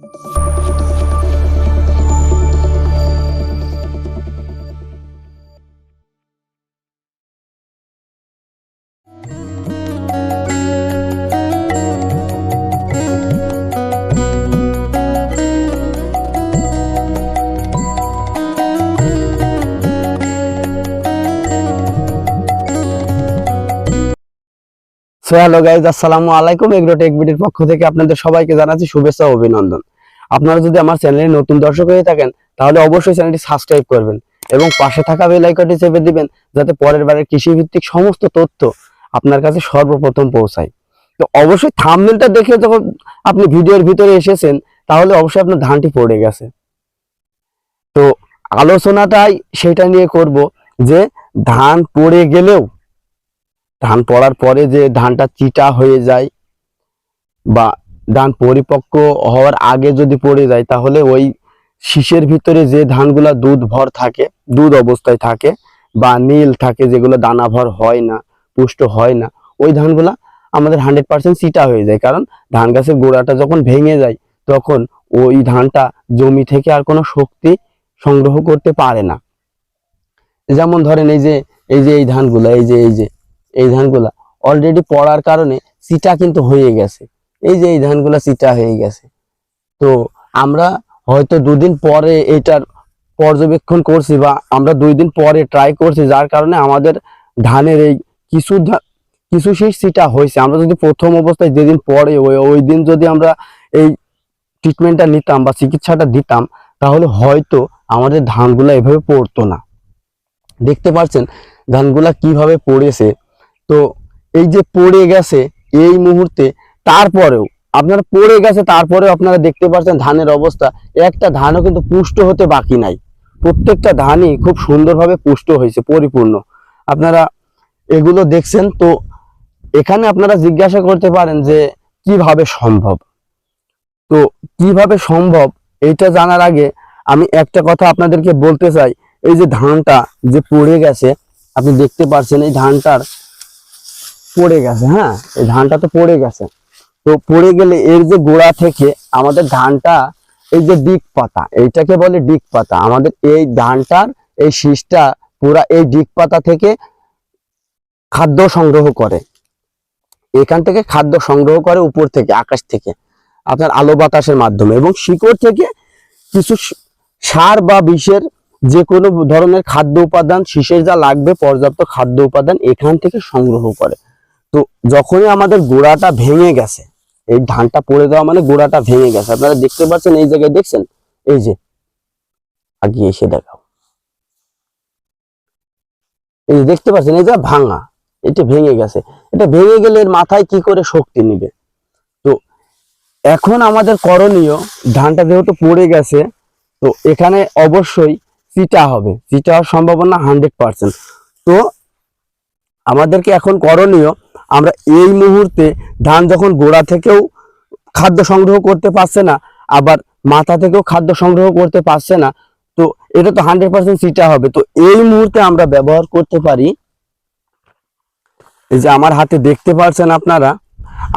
Thank you. So hello guys আসসালামু আলাইকুম agro take পক্ষ থেকে আপনাদের সবাইকে জানাচ্ছি শুভেচ্ছা অভিনন্দন। আপনারা যদি আমার চ্যানেলে নতুন দর্শক হয়ে থাকেন, তাহলে অবশ্যই চ্যানেলটি সাবস্ক্রাইব করবেন এবং পাশে থাকা বেল আইকনটি চেপে দিবেন, যাতে পরের বারের কৃষি ভিত্তিক সমস্ত তথ্য আপনার কাছে সর্বপ্রথম পৌঁছায়। তো অবশ্যই থাম্বনেলটা দেখে যখন আপনি ভিডিওর ভিতরে এসেছেন, তাহলে অবশ্যই আপনার ধানটি পড়ে গেছে। তো আলোচনাটাই সেটা নিয়ে করব যে, ধান পড়ে গেলেও ধান পড়ার পরে যে ধানটা চিটা হয়ে যায় বা ধান পরিপক্ক হওয়ার আগে যদি পড়ে যায়, তাহলে ওই শীষের ভিতরে যে ধানগুলা দুধ ভর থাকে, দুধ অবস্থায় থাকে বা নীল থাকে যেগুলো দানা ভর হয় না, পুষ্ট হয় না, ওই ধানগুলা আমাদের হান্ড্রেড পার্সেন্ট চিটা হয়ে যায়। কারণ ধান গাছের গোড়াটা যখন ভেঙে যায়, তখন ওই ধানটা জমি থেকে আর কোনো শক্তি সংগ্রহ করতে পারে না। যেমন ধরেন এই যে এই যে এই ধানগুলা, এই যে এই যে এই ধানগুলা। অলরেডি পড়ার কারণে চিটা কিন্তু হয়ে গেছে। এই যে এই ধানগুলা চিটা হয়ে গেছে। তো আমরা হয়তো দুদিন পরে এটার পর্যবেক্ষণ করছি বা আমরা দুই দিন পরে ট্রাই করছি, যার কারণে আমাদের ধানের এই কিছু কিছু শীষ চিটা হয়েছে। আমরা যদি প্রথম অবস্থায় যেদিন পরে ওই ওই দিন যদি আমরা এই ট্রিটমেন্টটা নিতাম বা চিকিৎসাটা দিতাম, তাহলে হয়তো আমাদের ধানগুলা এভাবে পড়তো না। দেখতে পাচ্ছেন ধানগুলা কীভাবে পড়েছে? তো এই যে পড়ে গেছে এই মুহূর্তে, তারপরেও, আপনারা পড়ে গেছে, তারপরেও আপনারা দেখতে পাচ্ছেন ধানের অবস্থা। একটা ধানও কিন্তু পুষ্ট হতে বাকি নাই। প্রত্যেকটা ধানই খুব সুন্দরভাবে পুষ্ট হয়েছে, পরিপূর্ণ। আপনারা এগুলো দেখছেন, তো এখানে আপনারা জিজ্ঞাসা করতে পারেন যে, কীভাবে সম্ভব? তো কীভাবে সম্ভব এটা জানার আগে আমি একটা কথা আপনাদেরকে বলতে চাই। এই যে ধানটা যে পড়ে গেছে, আপনি দেখতে পাচ্ছেন এই ধানটার পড়ে গেছে হ্যাঁ? এই ধানটা তো পড়ে গেছে। তো পড়ে গেলে এর যে গোড়া থেকে আমাদের ধানটা, এই যে ডিক পাতা, এইটাকে বলে ডিক পাতা। আমাদের এই ধানটার এই শীষটা পুরা এই ডিক পাতা থেকে খাদ্য সংগ্রহ করে। এখান থেকে খাদ্য সংগ্রহ করে উপর থেকে, আকাশ থেকে, আপনার আলো বাতাসের মাধ্যমে। এবং শিকড় থেকে কিছু সার বা বিষের যে কোনো ধরনের খাদ্য উপাদান, শীষের যা লাগবে, পর্যাপ্ত খাদ্য উপাদান এখান থেকে সংগ্রহ করে। তো যখনই আমাদের গোড়াটা ভেঙে গেছে, এই ধানটা পড়ে দেওয়া মানে গোড়াটা ভেঙে গেছে। আপনারা দেখতে পাচ্ছেন, এই জায়গায় দেখছেন? এই যে, আগে এসে দেখাও। এই যে দেখতে পাচ্ছেন, এই যে ভাঙা, এটা ভেঙে গেছে। এটা ভেঙে গেলে এর মাথায় কি করে শক্তি নিবে? তো এখন আমাদের করণীয়, ধানটা যেহেতু পড়ে গেছে, তো এখানে অবশ্যই চিটা হবে। চিটা হওয়ার সম্ভাবনা হান্ড্রেড পার্সেন্ট তো আমাদেরকে এখন করণীয় আমরা এই মুহূর্তে ধান যখন গোড়া থেকেও খাদ্য সংগ্রহ করতে পারছে না, আবার মাথা থেকেও খাদ্য সংগ্রহ করতে পারছে না, তো এটা তো হান্ড্রেড পার্সেন্ট চিটা হবে। তো এই মুহূর্তে আমরা ব্যবহার করতে পারি। এই যে আমার হাতে দেখতে পারছেন আপনারা,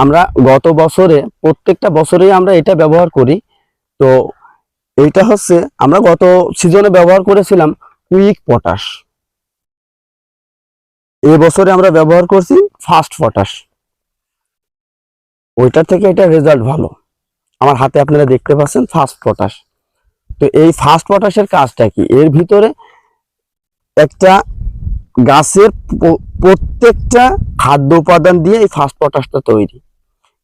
আমরা গত বছরে, প্রত্যেকটা বছরেই আমরা এটা ব্যবহার করি। তো এইটা হচ্ছে, আমরা গত সিজনে ব্যবহার করেছিলাম কুইক পটাশ। এই বছরে আমরা ব্যবহার করছি ফাস্ট পটাশ। ওইটার থেকে এটা রেজাল্ট ভালো। আমার হাতে আপনারা দেখতে পাচ্ছেন ফাস্ট পটাশ। তো এই ফাস্ট পটাশের কাজটা কি? এর ভিতরে একটা গাছের প্রত্যেকটা খাদ্য উপাদান দিয়ে এই ফাস্ট পটাশটা তৈরি।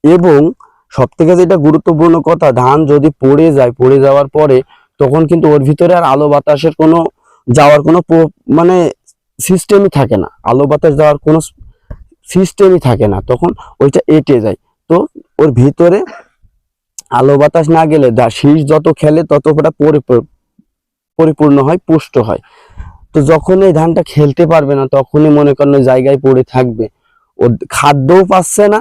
এবং সব থেকে যেটা গুরুত্বপূর্ণ কথা, ধান যদি পড়ে যায়, পড়ে যাওয়ার পরে তখন কিন্তু ওর ভিতরে আর আলো বাতাসের কোনো, যাওয়ার কোনো মানে সিস্টেমই থাকে না। আলো বাতাস দেওয়ার কোনো সিস্টেমই থাকে না। তখন ওইটা এঁটে যায়। তো ওর ভিতরে আলো বাতাস না গেলে দা শীষ যত খেলে তত ওটা পরিপূর্ণ হয়, পুষ্ট হয়। তো যখন এই ধানটা খেলতে পারবে না, তখনই মনে করেন ওই জায়গায় পড়ে থাকবে। ওর খাদ্যও পাচ্ছে না,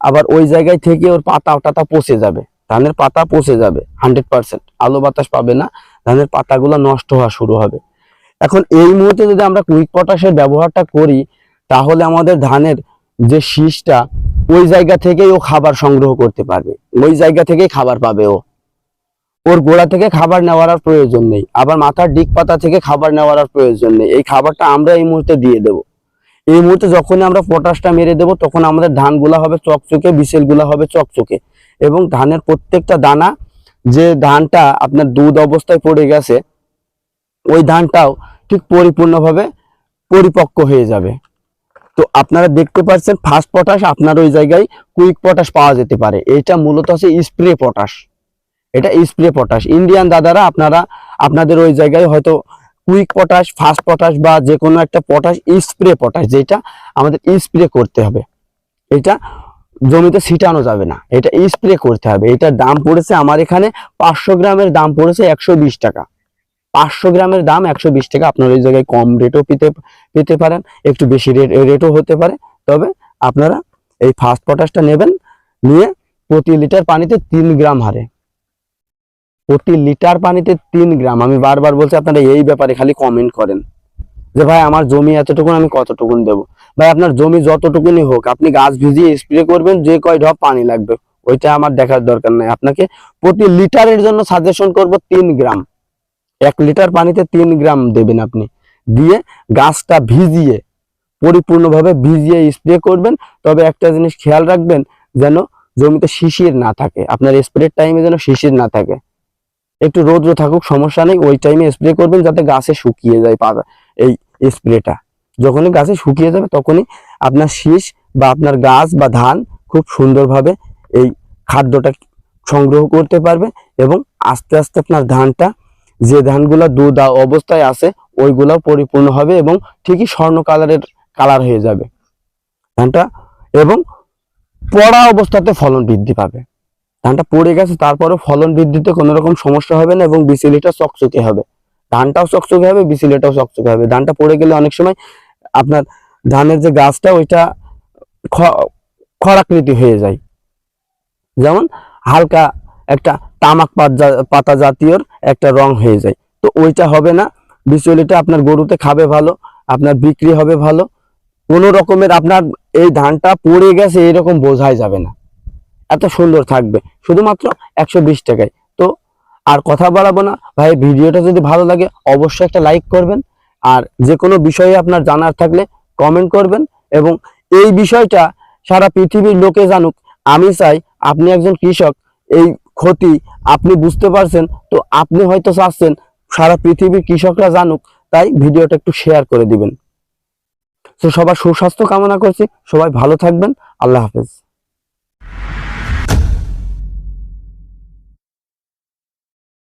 আবার ওই জায়গায় থেকে ওর পাতা টাতা পচে যাবে। ধানের পাতা পচে যাবে হান্ড্রেড পার্সেন্ট আলো বাতাস পাবে না, ধানের পাতাগুলো নষ্ট হওয়া শুরু হবে। এখন এই মুহূর্তে যদি আমরা কুইক পটাশের ব্যবহারটা করি, তাহলে আমাদের ধানের যে শীষটা, ওই জায়গা থেকেই ও খাবার সংগ্রহ করতে পারবে। ওই জায়গা থেকেই খাবার পাবে ও। ওর গোড়া থেকে খাবার নেওয়ার আর প্রয়োজন নেই। আবার মাথার ডিক পাতা থেকে খাবার নেওয়ার আর প্রয়োজন নেই। এই খাবারটা আমরা এই মুহূর্তে দিয়ে দেব। এই মুহূর্তে যখনই আমরা পটাশটা মেরে দেব, তখন আমাদের ধানগুলা হবে চকচকে, বিসেলগুলা হবে চকচকে। এবং ধানের প্রত্যেকটা দানা, যে ধানটা আপনার দুধ অবস্থায় পড়ে গেছে ওই ধানটাও ঠিক পরিপূর্ণভাবে পরিপক্ক হয়ে যাবে। তো আপনারা দেখতে পাচ্ছেন ফার্স্ট পটাশ আপনার ওই জায়গায় কুইক পটাশ পাওয়া যেতে পারে। এটা মূলত হচ্ছে স্প্রে পটাশ এটা স্প্রে পটাশ ইন্ডিয়ান দাদারা আপনারা, আপনাদের ওই জায়গায় হয়তো কুইক পটাশ ফাস্ট পটাশ বা যে কোনো একটা পটাশ স্প্রে পটাশ যেটা আমাদের স্প্রে করতে হবে। এটা জমিতে ছিটানো যাবে না। এটা স্প্রে করতে হবে। এটার দাম পড়েছে, আমার এখানে পাঁচশো গ্রামের দাম পড়েছে একশো বিশ টাকা। পাঁচশো গ্রামের দাম একশো বিশ টাকা। আপনার ওই জায়গায় কম রেটও পেতে পেতে পারেন, একটু বেশি রেট রেটও হতে পারে। তবে আপনারা এই ফাস্ট পটাশটা নেবেন, নিয়ে প্রতি লিটার পানিতে তিন গ্রাম হারে। প্রতি লিটার পানিতে তিন গ্রাম। আমি বারবার বলছি, আপনারা এই ব্যাপারে খালি কমেন্ট করেন। যে ভাই, আমার জমি এতটুকুন, আমি কতটুকুন দেবো? ভাই, আপনার জমি যতটুকুনি হোক, আপনি গাছ ভিজিয়ে স্প্রে করবেন, যে কয় ঢপ পানি লাগবে। ওইটা আমার দেখার দরকার নাই। আপনাকে প্রতি লিটারের জন্য সাজেশন করব তিন গ্রাম। এক লিটার পানিতে তিন গ্রাম দেবেন আপনি। দিয়ে গাছটা ভিজিয়ে, পরিপূর্ণভাবে ভিজিয়ে স্প্রে করবেন। তবে একটা জিনিস খেয়াল রাখবেন, যেন জমিতে শিশির না থাকে। আপনার স্প্রের টাইমে যেন শিশির না থাকে। একটু রৌদ্র থাকুক, সমস্যা নেই। ওই টাইমে স্প্রে করবেন যাতে গাছে শুকিয়ে যায় পাতা এই স্প্রেটা যখনই গাছে শুকিয়ে যাবে, তখনই আপনার শীষ বা আপনার গাছ বা ধান খুব সুন্দরভাবে এই খাদ্যটা সংগ্রহ করতে পারবে এবং আস্তে আস্তে আপনার ধানটা যে ধানগুলা দুধ অবস্থায় আছে ওইগুলাও পরিপূর্ণ হবে এবং ঠিকই স্বর্ণ কালারের কালার হয়ে যাবে ধানটা এবং পড়া অবস্থাতে ফলন বৃদ্ধি পাবে। ধানটা পড়ে গেছে তারপরে ফলন বৃদ্ধিতে কোনো রকম সমস্যা হবে না এবং বিচিলিটা চকচকে হবে। ধানটাও চকচকে হবে বিচিলিটাও চকচকে হবে। ধানটা পড়ে গেলে অনেক সময় আপনার ধানের যে গাছটা, ওইটা খরাকৃতি হয়ে যায়। যেমন হালকা একটা তামাক পাত জাতীয়র একটা রং হয়ে যায়। তো ওইটা হবে না। বিচলিটা আপনার গরুতে খাবে ভালো, আপনার বিক্রি হবে ভালো। কোনো রকমের আপনার এই ধানটা পড়ে গেছে এরকম বোঝাই যাবে না। এত সুন্দর থাকবে। শুধুমাত্র একশো বিশ টাকায়। তো আর কথা বাড়াবো না। ভাই, ভিডিওটা যদি ভালো লাগে, অবশ্যই একটা লাইক করবেন। আর যে কোনো বিষয়ে আপনার জানার থাকলে কমেন্ট করবেন। এবং এই বিষয়টা সারা পৃথিবীর লোকে জানুক। আমি চাই আপনি একজন কৃষক। এই ক্ষতি আপনি বুঝতে পারছেন, তো আপনি হয়তো চাচ্ছেন সারা পৃথিবীর কৃষকরা জানুক, তাই ভিডিওটা একটু শেয়ার করে দিবেন। তো সবার সুস্বাস্থ্য কামনা করছি, সবাই ভালো থাকবেন, আল্লাহ হাফেজ।